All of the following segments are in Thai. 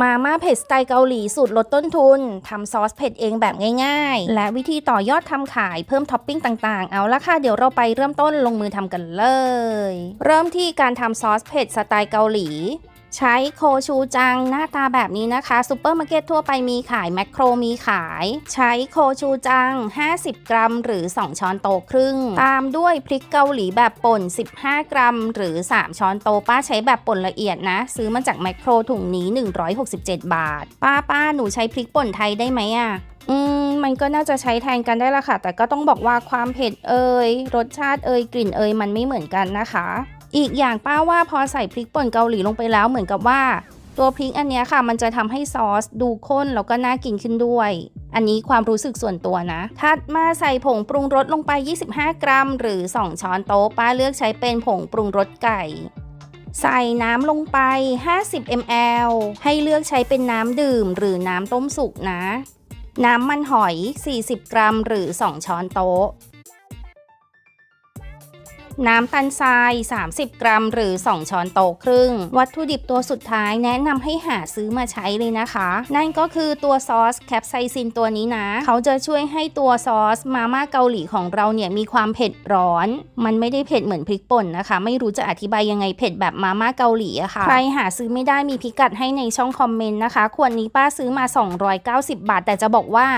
มาม่าเผ็ดสไตล์เกาหลีสูตรลดต้นทุน ทำซอสเผ็ดเองแบบง่ายๆ และวิธีต่อยอดทำขายเพิ่มท็อปปิ้งต่างๆ เอาละค่ะ เดี๋ยวเราไปเริ่มต้นลงมือทำกันเลย เริ่มที่การทำซอสเผ็ดสไตล์เกาหลี ใช้โคชูจังหน้าตาแบบนี้นะคะซูเปอร์มาร์เก็ตทั่วไปมีขายแมคโครมีขาย ใช้โคชูจัง 50 กรัม หรือ 2 ช้อนโต๊ะครึ่ง ตามด้วยพริกเกาหลีแบบป่น 15 กรัม หรือ 3 ช้อนโต๊ะป้าใช้แบบป่นละเอียดนะ ซื้อมาจากแมคโครถุงนี้ 167 บาท ป้าป้าหนูใช้พริกป่นไทยได้ไหมอะอืมมันก็น่าจะใช้แทนกันได้ละค่ะ แต่ก็ต้องบอกว่าความเผ็ดเอ่ยรสชาติเอ่ยกลิ่นเอ่ยมันไม่เหมือนกันนะคะ อีกอย่างป้าว่าพอใส่พริกป่นเกาหลีลงไปแล้วเหมือนกับว่า ตัวพริกอันนี้ค่ะ มันจะทำให้ซอสดูข้นแล้วก็น่ากินขึ้นด้วย อันนี้ความรู้สึกส่วนตัวนะ ถัดมาใส่ผงปรุงรสลงไป 25 กรัม หรือ 2 ช้อนโต๊ะป้าเลือกใช้เป็นผงปรุงรสไก่ ใส่น้ำลงไป 50 ml ให้เลือกใช้เป็นน้ำดื่ม หรือน้ำต้มสุกนะ น้ำมันหอย 40 กรัม หรือ 2 ช้อนโต๊ะ น้ำตาลทราย 30 กรัม หรือ 2 ช้อนโต๊ะครึ่ง วัตถุดิบตัวสุดท้ายแนะนำให้หาซื้อมาใช้เลยนะคะ นั่นก็คือตัวซอสแคปไซซินตัวนี้นะ เขาจะช่วยให้ตัวซอสมาม่าเกาหลีของเราเนี่ยมีความเผ็ดร้อน มันไม่ได้เผ็ดเหมือนพริกป่นนะคะ ไม่รู้จะอธิบายยังไงเผ็ดแบบมาม่าเกาหลีอะค่ะ ใครหาซื้อไม่ได้มีพิกัดให้ในช่องคอมเมนต์นะคะขวดนี้ป้าซื้อมา 290 บาท แต่จะบอกว่า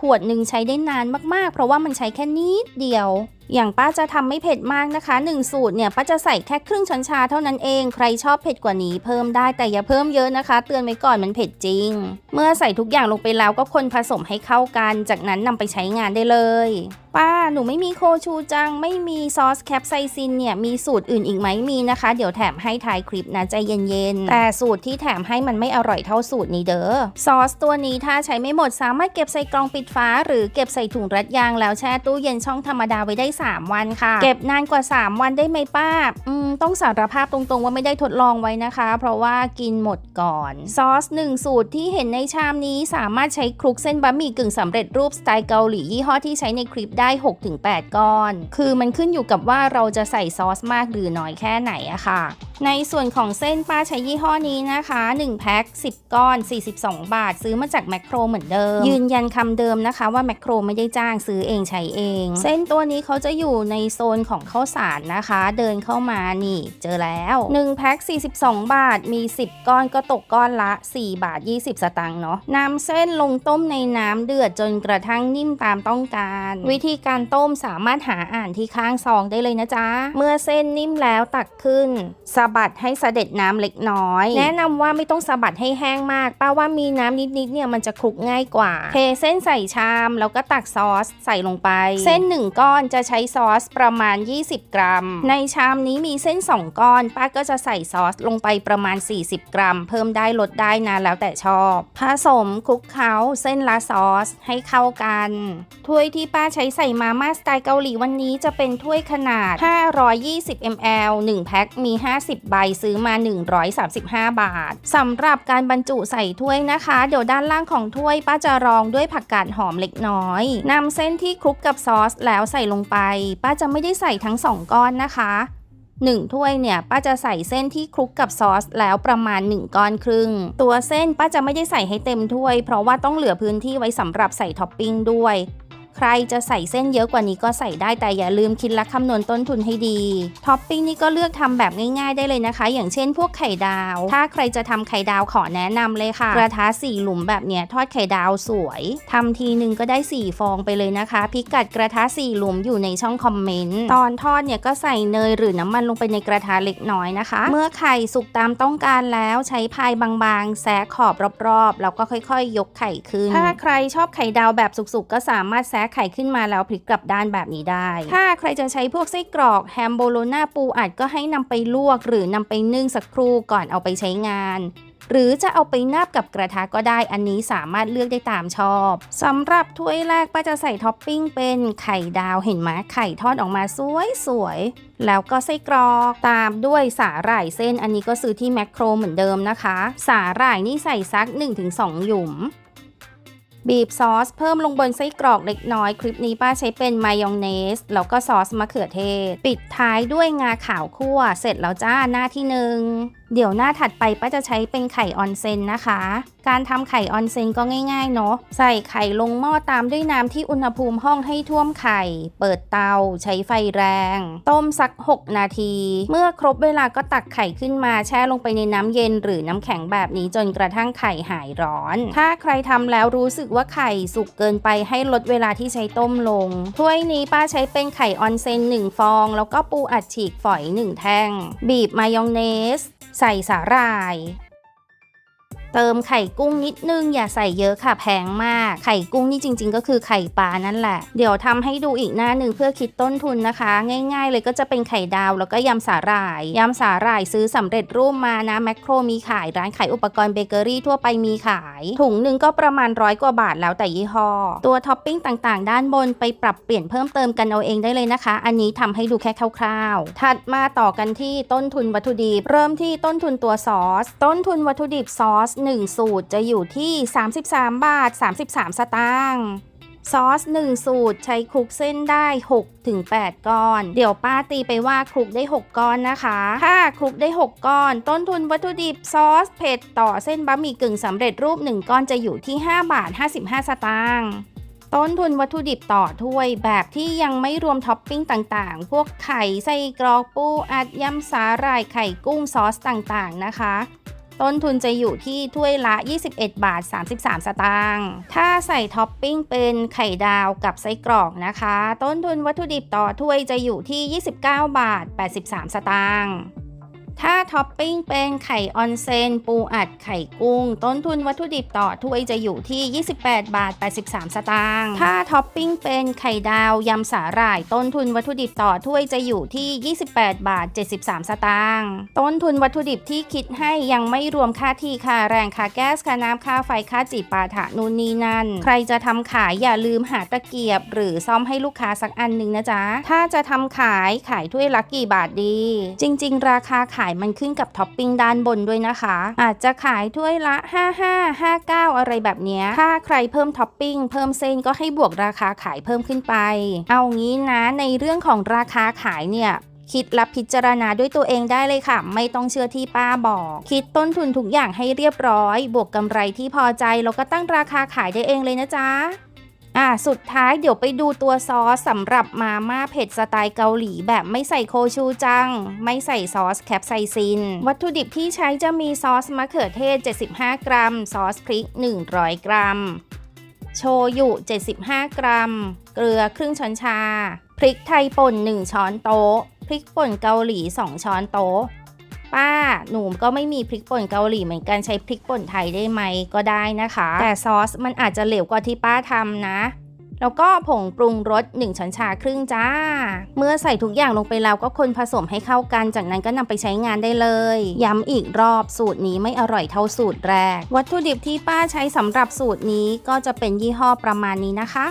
ขวดหนึ่งใช้ได้นานมากๆ เพราะว่ามันใช้แค่นิดเดียว อย่างป้าจะทำไม่เผ็ดมากนะคะ 1 สูตรเนี่ยป้าจะใส่แค่ครึ่งช้อนชาเท่านั้นเองใครชอบเผ็ดกว่านี้เพิ่มได้แต่อย่าเพิ่มเยอะนะคะ เตือนไว้ก่อนมันเผ็ดจริง เมื่อใส่ทุกอย่างลงไปแล้วก็คนผสมให้เข้ากัน จากนั้นนำไปใช้งานได้เลย ป้าหนูไม่มีโคชูจัง ไม่มีซอสแคปไซซินเนี่ยมีสูตรอื่นอีกไหมมีนะคะ เดี๋ยวแถมให้ท้ายคลิปนะใจเย็นๆแต่สูตรที่แถมให้มันไม่อร่อยเท่าสูตรนี้เด้อซอสตัวนี้ถ้าใช้ไม่หมดสามารถเก็บใส่กล่องปิดฝาหรือเก็บใส่ถุงรัดยางแล้วแช่ตู้เย็นช่องธรรมดาไว้ได้3 วันค่ะ เก็บนานกว่า 3 วันได้ไหมป้า อืม ต้องสารภาพตรงๆว่าไม่ได้ทดลองไว้นะคะ เพราะว่ากินหมดก่อน ซอส 1 สูตรที่เห็นในชามนี้สามารถใช้คลุกเส้นบะหมี่กึ่งสำเร็จรูปสไตล์เกาหลียี่ห้อที่ใช้ในคลิปได้ 6-8 ก้อน คือมันขึ้นอยู่กับว่าเราจะใส่ซอสมากหรือน้อยแค่ไหนอะค่ะในส่วนของเส้นป้าใช้ยี่ห้อนี้นะคะ1แพ็ค10 ก้อน 42 บาท ซื้อมาจากแมคโครเหมือนเดิม ยืนยันคำเดิมนะคะว่าแมคโครไม่ได้จ้างซื้อเองใช้เอง เส้นตัวนี้เขาจะอยู่ในโซนของข้าวสารนะคะ เดินเข้ามานี่ เจอแล้ว1แพ็ค42 บาทมี 10 ก้อนก็ตกก้อนละ 4 บาท 20 สตางค์เนาะนำเส้นลงต้มในน้ำเดือดจนกระทั่งนิ่มตามต้องการ วิธีการต้มสามารถหาอ่านที่ข้างซองได้เลยนะจ๊ะเมื่อเส้นนิ่มแล้วตักขึ้นสะบัดให้เสด็จน้ำเล็กน้อย แนะนำว่าไม่ต้องสะบัดให้แห้งมาก ป้าว่ามีน้ำนิดๆเนี่ยมันจะคลุกง่ายกว่า เทเส้นใส่ชาม แล้วก็ตักซอสใส่ลงไป เส้น 1 ก้อนจะใช้ซอสประมาณ 20 กรัม ในชามนี้มีเส้น 2 ก้อน ป้าก็จะใส่ซอสลงไปประมาณ 40 กรัม เพิ่มได้ลดได้นะแล้วแต่ชอบ ผสมคลุกเคล้าเส้นละซอสให้เข้ากัน ถ้วยที่ป้าใช้ใส่มาม่าสไตล์เกาหลีวันนี้จะเป็นถ้วยขนาด 520 ml 1 แพ็ค มี 50ใบซื้อมา 135 บาทสำหรับการบรรจุใส่ถ้วยนะคะ เดี๋ยวด้านล่างของถ้วยป้าจะรองด้วยผักกาดหอมเล็กน้อยนำเส้นที่คลุกกับซอสแล้วใส่ลงไป ป้าจะไม่ได้ใส่ทั้ง 2 ก้อนนะคะหนึ่งถ้วยเนี่ยป้าจะใส่เส้นที่คลุกกับซอสแล้วประมาณ 1 ก้อนครึ่ง ตัวเส้นป้าจะไม่ได้ใส่ให้เต็มถ้วย เพราะว่าต้องเหลือพื้นที่ไว้สำหรับใส่ท็อปปิ้งด้วย ใครจะใส่เส้นเยอะกว่านี้ก็ใส่ได้แต่อย่าลืมคิดและคำนวณต้นทุนให้ดี ท็อปปิ้งนี่ก็เลือกทำแบบง่ายๆได้เลยนะคะ อย่างเช่นพวกไข่ดาว ถ้าใครจะทำไข่ดาวขอแนะนำเลยค่ะ กระทะสี่หลุมแบบเนี้ยทอดไข่ดาวสวยทำทีหนึ่งก็ได้ 4 ฟองไปเลยนะคะ พิกัดกระทะสี่หลุมอยู่ในช่องคอมเมนต์ ตอนทอดเนี่ยก็ใส่เนยหรือน้ำมันลงไปในกระทะเล็กน้อยนะคะ เมื่อไข่สุกตามต้องการแล้วใช้พายบางๆ แซะขอบรอบๆ แล้วก็ค่อยๆ ยกไข่ขึ้น ถ้าใครชอบไข่ดาวแบบสุกๆ ก็สามารถแซะไข่ขึ้นมาแล้วพลิกกลับด้านแบบนี้ได้ ถ้าใครจะใช้พวกไส้กรอกแฮมโบโลนาปูอัดก็ให้นำไปลวก หรือนำไปนึ่งสักครู่ก่อนเอาไปใช้งานหรือจะเอาไปนาบกับกระทะก็ได้ อันนี้สามารถเลือกได้ตามชอบสำหรับถ้วยแรกป้าจะใส่ท็อปปิ้งเป็นไข่ดาวเห็นไหมไข่ทอดออกมาสวยๆแล้วก็ไส้กรอกตามด้วยสาหร่ายเส้นอันนี้ก็ซื้อที่แมคโครเหมือนเดิมนะคะ สาหร่ายนี่ใส่ซัก 1-2 หยุม บีบซอสเพิ่มลงบนไส้กรอกเล็กน้อย คลิปนี้ป้าใช้เป็นมายองเนส แล้วก็ซอสมะเขือเทศ ปิดท้ายด้วยงาขาวคั่ว เสร็จแล้วจ้าหน้าที่หนึ่ง เดี๋ยวหน้าถัดไปป้าจะใช้เป็นไข่ออนเซนนะคะ การทำไข่ออนเซนก็ง่ายๆเนาะ ใส่ไข่ลงหม้อตามด้วยน้ำที่อุณหภูมิห้องให้ท่วมไข่ เปิดเตา ใช้ไฟแรง ต้มสัก 6 นาที เมื่อครบเวลาก็ตักไข่ขึ้นมาแช่ลงไปในน้ำเย็นหรือน้ำแข็งแบบนี้จนกระทั่งไข่หายร้อน ถ้าใครทำแล้วรู้สึกว่าไข่สุกเกินไปให้ลดเวลาที่ใช้ต้มลง ถ้วยนี้ป้าใช้เป็นไข่ออนเซน1ฟอง แล้วก็ปูอัดฉีกฝอย 1 แท่ง บีบมายองเนสใส่สาหร่าย เติมไข่กุ้งนิดนึงอย่าใส่เยอะค่ะแพงมาก ไข่กุ้งนี่จริง ๆ ก็คือไข่ปลานั่นแหละ เดี๋ยวทำให้ดูอีกหน้าหนึ่งเพื่อคิดต้นทุนนะคะ ง่าย ๆ เลยก็จะเป็นไข่ดาวแล้วก็ยำสาหร่าย ยำสาหร่ายซื้อสำเร็จรูปมานะแมคโครมีขายร้านขายอุปกรณ์เบเกอรี่ทั่วไปมีขาย ถุงหนึ่งก็ประมาณร้อยกว่าบาทแล้วแต่ยี่ห้อ ตัวท็อปปิ้งต่างๆ ด้านบนไปปรับเปลี่ยนเพิ่มเติมกันเอาเองได้เลยนะคะ อันนี้ทำให้ดูแค่คร่าวๆ ถัดมาต่อกันที่ต้นทุนวัตถุดิบ เริ่มที่ต้นทุนตัวซอส ต้นทุนวัตถุดิบซอส1 สูตรจะอยู่ที่ 33 บาท 33 สตางค์ซอส 1 สูตรใช้คลุกเส้นได้6ถึง8ก้อน เดี๋ยวป้าตีไปว่าคลุกได้ 6 ก้อนนะคะ ถ้าคลุกได้ 6 ก้อน ต้นทุนวัตถุดิบซอสเผ็ดต่อเส้นบะหมี่กึ่งสำเร็จรูป 1 ก้อนจะอยู่ที่ 5 บาท 55 สตางค์ต้นทุนวัตถุดิบต่อถ้วยแบบที่ยังไม่รวมท็อปปิ้งต่างๆ พวกไข่ไส้กรอกปูอัดยำสาหร่ายไข่กุ้งซอสต่างๆนะคะ ต้นทุนจะอยู่ที่ถ้วยละ 21 บาท 33 สตางค์ถ้าใส่ท็อปปิ้งเป็นไข่ดาวกับไส้กรอกนะคะ ต้นทุนวัตถุดิบต่อถ้วยจะอยู่ที่ 29 บาท 83 สตางค์ ถ้าท็อปปิ้งเป็นไข่ออนเซนปูอัดไข่กุ้ง ต้นทุนวัตถุดิบต่อถ้วยจะอยู่ที่ 28 บาท 83 สตางค์ ถ้าท็อปปิ้งเป็นไข่ดาวยำสาหร่าย ต้นทุนวัตถุดิบต่อถ้วยจะอยู่ที่ 28 บาท 73 สตางค์ ต้นทุนวัตถุดิบที่คิดให้ยังไม่รวมค่าที่ค่าแรงค่าแก๊สค่าน้ำค่าไฟค่าจีปาถะนู่นนี่นั่น ใครจะทำขายอย่าลืมหาตะเกียบ หรือซ่อมให้ลูกค้าสักอันหนึ่งนะจ๊ะ ถ้าจะทำขายขายถ้วยละกี่บาทดี จริง ๆ ราคาขายมันขึ้นกับท็อปปิ้งด้านบนด้วยนะคะ อาจจะขายถ้วยละ 55 59 อะไรแบบนี้ถ้าใครเพิ่มท็อปปิ้งเพิ่มเส้นก็ให้บวกราคาขายเพิ่มขึ้นไป เอางี้นะในเรื่องของราคาขายเนี่ยคิดและพิจารณาด้วยตัวเองได้เลยค่ะ ไม่ต้องเชื่อที่ป้าบอก คิดต้นทุนทุกอย่างให้เรียบร้อย บวกกำไรที่พอใจแล้วก็ตั้งราคาขายได้เองเลยนะจ๊ะ อะสุดท้ายเดี๋ยวไปดูตัวซอสสำหรับมาม่าเผ็ดสไตล์เกาหลีแบบไม่ใส่โคชูจัง ไม่ใส่ซอสแคปไซซิน วัตถุดิบที่ใช้จะมีซอสมะเขือเทศ 75 กรัม ซอสพริก 100 กรัม โชยุ 75 กรัม เกลือครึ่งช้อนชา พริกไทยป่น 1 ช้อนโต๊ะ พริกป่นเกาหลี 2 ช้อนโต๊ะ ป้าหนูก็ไม่มีพริกป่นเกาหลีเหมือนกันใช้พริกป่นไทยได้ไหมก็ได้นะคะ แต่ซอสมันอาจจะเหลวกว่าที่ป้าทำนะแล้วก็ผงปรุงรส1ช้อนชาครึ่งจ้า เมื่อใส่ทุกอย่างลงไปแล้วก็คนผสมให้เข้ากัน จากนั้นก็นำไปใช้งานได้เลย ย้ำอีกรอบสูตรนี้ไม่อร่อยเท่าสูตรแรก วัตถุดิบที่ป้าใช้สำหรับสูตรนี้ก็จะเป็นยี่ห้อประมาณนี้นะคะ